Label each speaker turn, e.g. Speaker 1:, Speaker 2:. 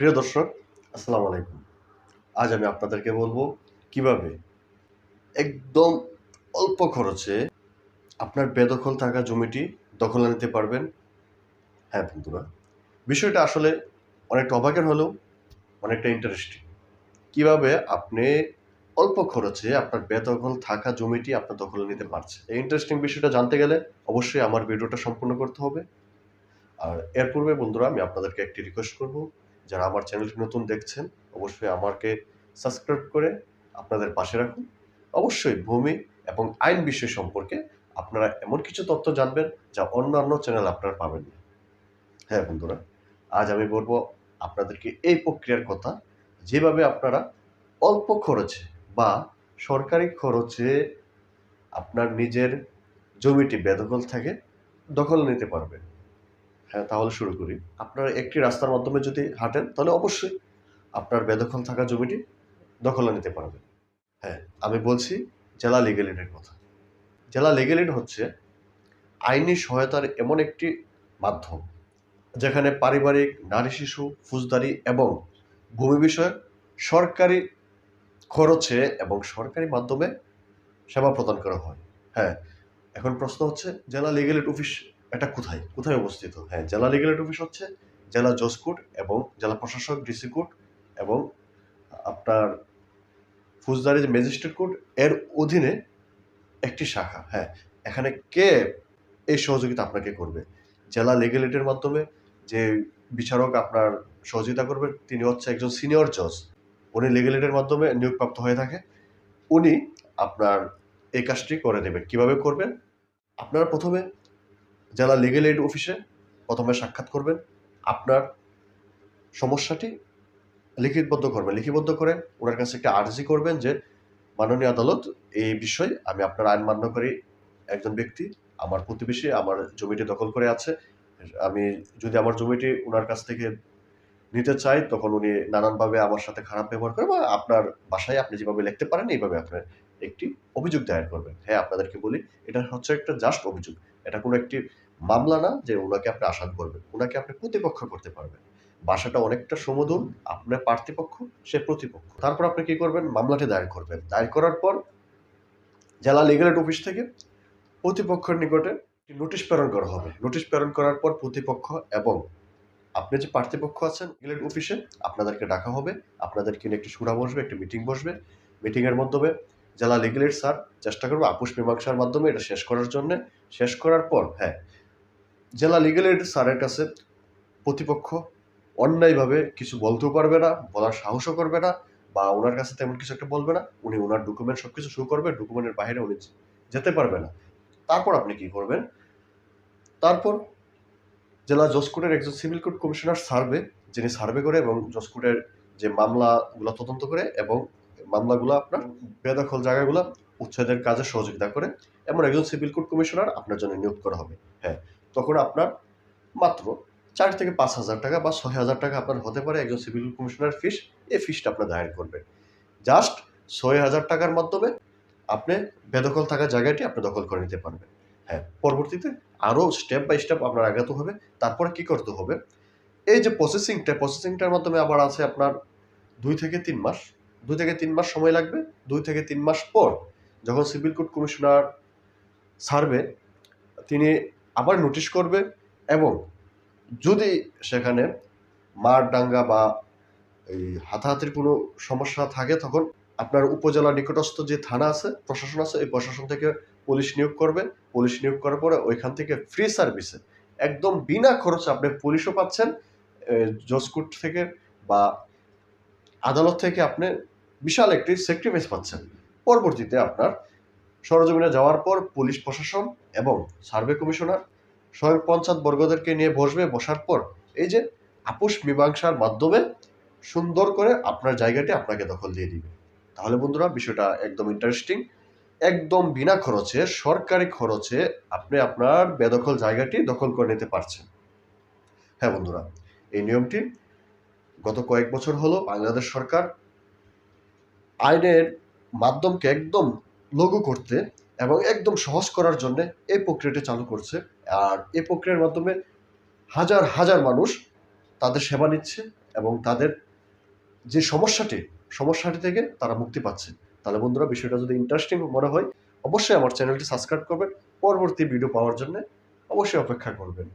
Speaker 1: প্রিয় দর্শক, আসসালামু আলাইকুম। আজ আমি আপনাদেরকে বলব কীভাবে একদম অল্প খরচে আপনার বেদখল থাকা জমিটি দখলে নিতে পারবেন। হ্যাঁ বন্ধুরা, বিষয়টা আসলে অনেকটা অবাকের হলেও অনেকটা ইন্টারেস্টিং কীভাবে আপনি অল্প খরচে আপনার বেদখল থাকা জমিটি আপনার দখলে নিতে পারছে এই ইন্টারেস্টিং বিষয়টা জানতে গেলে অবশ্যই আমার ভিডিওটা সম্পূর্ণ করতে হবে। আর এর পূর্বে বন্ধুরা, আমি আপনাদেরকে একটি রিকোয়েস্ট করব যারা আমার চ্যানেলটি নতুন দেখছেন, অবশ্যই আমাকে সাবস্ক্রাইব করে আপনাদের পাশে রাখুন। অবশ্যই ভূমি এবং আইন বিষয় সম্পর্কে আপনারা এমন কিছু তথ্য জানবেন যা অন্যান্য চ্যানেল আপনারা পাবেন না। হ্যাঁ বন্ধুরা, আজ আমি বলব আপনাদেরকে এই প্রক্রিয়ার কথা, যেভাবে আপনারা অল্প খরচে বা সরকারি খরচে আপনার নিজের জমিটি বেদখল থাকে দখল নিতে পারবেন। হ্যাঁ তাহলে শুরু করি। আপনার একটি রাস্তার মাধ্যমে যদি হাঁটেন, তাহলে অবশ্যই আপনার বেদখল থাকা জমিটি দখলে নিতে পারবেন। হ্যাঁ আমি বলছি জেলা লিগেল এডের কথা। জেলা লিগেল এড হচ্ছে আইনি সহায়তার এমন একটি মাধ্যম যেখানে পারিবারিক, নারী শিশু, ফৌজদারি এবং ভূমি বিষয়ক সরকারি খরচে এবং সরকারি মাধ্যমে সেবা প্রদান করা হয়। হ্যাঁ এখন প্রশ্ন হচ্ছে জেলা লিগেল এড অফিস এটা কোথায়? কোথায় অবস্থিত? হ্যাঁ জেলা এড অফিস হচ্ছে জেলা জজ কোর্ট এবং জেলা প্রশাসক ডিসি কোর্ট এবং আপনার ফৌজদারি যে ম্যাজিস্ট্রেট কোর্ট এর অধীনে একটি শাখা। হ্যাঁ এখানে কে এই সহযোগিতা আপনাকে করবে? জেলা লিগেল মাধ্যমে যে বিচারক আপনার সহযোগিতা করবেন তিনি হচ্ছে একজন সিনিয়র জজ উনি লিগেল মাধ্যমে নিয়োগপ্রাপ্ত হয়ে থাকে। উনি আপনার এই কাজটি করে দেবেন কীভাবে করবেন? আপনারা প্রথমে জেলা লিগেল এইড অফিসে প্রথমে সাক্ষাৎ করবেন। আপনার সমস্যাটি লিখিতবদ্ধ করবেন। লিখিতবদ্ধ করে ওনার কাছে একটা আর্জি করবেন যে, মাননীয় আদালত, এই বিষয়ে আমি আপনার আইন মান্যকারী একজন ব্যক্তি আমার প্রতিবেশী, আমার জমিটি দখল করে আছে। আমি যদি আমার জমিটি ওনার কাছ থেকে নিতে চাই, তখন উনি নানানভাবে আমার সাথে খারাপ ব্যবহার করে বা আপনার বাসায় আপনি যেভাবে লিখতে পারেন, এইভাবে আপনার একটি অভিযোগ দায়ের করবেন। হ্যাঁ আপনাদেরকে বলি, এটা হচ্ছে একটা জাস্ট অভিযোগ। এটা কোনো একটি মামলা না যে ওনাকে আপনি আসাদ করবেন, ওনাকে আপনি প্রতিপক্ষ করতে পারবেন। বাসাটা অনেকটা সমুদূর আপনার প্রার্থীপক্ষ সে প্রতিপক্ষ। তারপর আপনি কি করবেন? মামলাটি দায়ের করবেন। দায়ের করার পর জেলা লিগাল অফিস থেকে প্রতিপক্ষের নিকটে নোটিশ প্রেরণ করা হবে। নোটিশ প্রেরণ করার পর প্রতিপক্ষ এবং আপনি যে প্রার্থীপক্ষ আছেন লিগেল অফিসে আপনাদেরকে ডাকা হবে। আপনাদেরকে নিয়ে একটি সুরা বসবে, একটি মিটিং বসবে। মিটিংয়ের মাধ্যমে জেলা এড স্যার চেষ্টা করবে আপোষ মীমাংসার মাধ্যমে এটা শেষ করার জন্য। শেষ করার পর হ্যাঁ জেলা লিগেল এড স্যারের কাছে প্রতিপক্ষ অন্যায়ভাবে কিছু বলতেও পারবে না, বলার সাহসও করবে না বা ওনার কাছে তেমন কিছু একটা বলবে না। উনি ওনার ডকুমেন্ট সব কিছু শুরু করবে ডকুমেন্টের বাইরে উনি যেতে পারবে না। তারপর আপনি কি করবেন? তারপর জেলা জজকোর্টের একজন সিভিল কোর্ট কমিশনার সার্ভে, যিনি সার্ভে করে এবং জজকোর্টের যে মামলাগুলো তদন্ত করে এবং মামলাগুলো আপনার বেদখল জায়গাগুলো উচ্ছেদের কাজে সহযোগিতা করে, এমন একজন সিভিল কোর্ট কমিশনার আপনার জন্য নিয়োগ করা হবে। হ্যাঁ তখন আপনার মাত্র চার থেকে পাঁচ হাজার টাকা বা ছয় হাজার টাকা আপনার হতে পারে একজন সিভিল কমিশনার ফিস এই ফিসটা আপনার দায়ের করবেন। জাস্ট ছয় হাজার টাকার মাধ্যমে আপনি বেদখল থাকা জায়গাটি আপনি দখল করে নিতে পারবেন। হ্যাঁ পরবর্তীতে আরও স্টেপ বাই স্টেপ আপনার আগাতে হবে। তারপরে কি করতে হবে? এই যে প্রসেসিংটা প্রসেসিংটার মাধ্যমে আবার আছে আপনার দুই থেকে তিন মাস। দুই থেকে তিন মাস সময় লাগবে। দুই থেকে তিন মাস পর যখন সিভিল কোর্ট কমিশনার সার্ভে তিনি আবার নোটিশ করবে এবং যদি সেখানে মার ডাঙ্গা বা এই হাতাহাতির কোনো সমস্যা থাকে তখন আপনার উপজেলা নিকটস্থ যে থানা আছে, প্রশাসন আছে, এই প্রশাসন থেকে পুলিশ নিয়োগ করবে। পুলিশ নিয়োগ করার পরে ওইখান থেকে ফ্রি সার্ভিসে একদম বিনা খরচে আপনি পুলিশও পাচ্ছেন জজকোর্ট থেকে বা আদালত থেকে আপনি বিশাল একটি সেক্রিফাইস পাচ্ছেন। পরবর্তীতে আপনার সরজমিনে যাওয়ার পর পুলিশ প্রশাসন এবং সার্ভে কমিশনার স্বয়ং পঞ্চায়েত বর্গদেরকে নিয়ে বসবে বসার পর এই যে আপোষ মীমাংসার মাধ্যমে সুন্দর করে আপনার জায়গাটি আপনাকে দখল দিয়ে দিবে। তাহলে বন্ধুরা, বিষয়টা একদম ইন্টারেস্টিং একদম বিনা খরচে, সরকারি খরচে আপনি আপনার বেদখল জায়গাটি দখল করে নিতে পারছেন। হ্যাঁ বন্ধুরা, এই নিয়মটি গত কয়েক বছর হলো বাংলাদেশ সরকার আইনের মাধ্যমকে একদম লঘু করতে এবং একদম সহজ করার জন্য এই প্রক্রিয়াটি চালু করছে। আর এই প্রক্রিয়ার মাধ্যমে হাজার হাজার মানুষ তাদের সেবা নিচ্ছে এবং তাদের যে সমস্যাটি সমস্যাটি থেকে তারা মুক্তি পাচ্ছে। তাহলে বন্ধুরা, বিষয়টা যদি ইন্টারেস্টিং মনে হয়, অবশ্যই আমার চ্যানেলটি সাবস্ক্রাইব করবেন। পরবর্তী ভিডিও পাওয়ার জন্য অবশ্যই অপেক্ষা করবেন।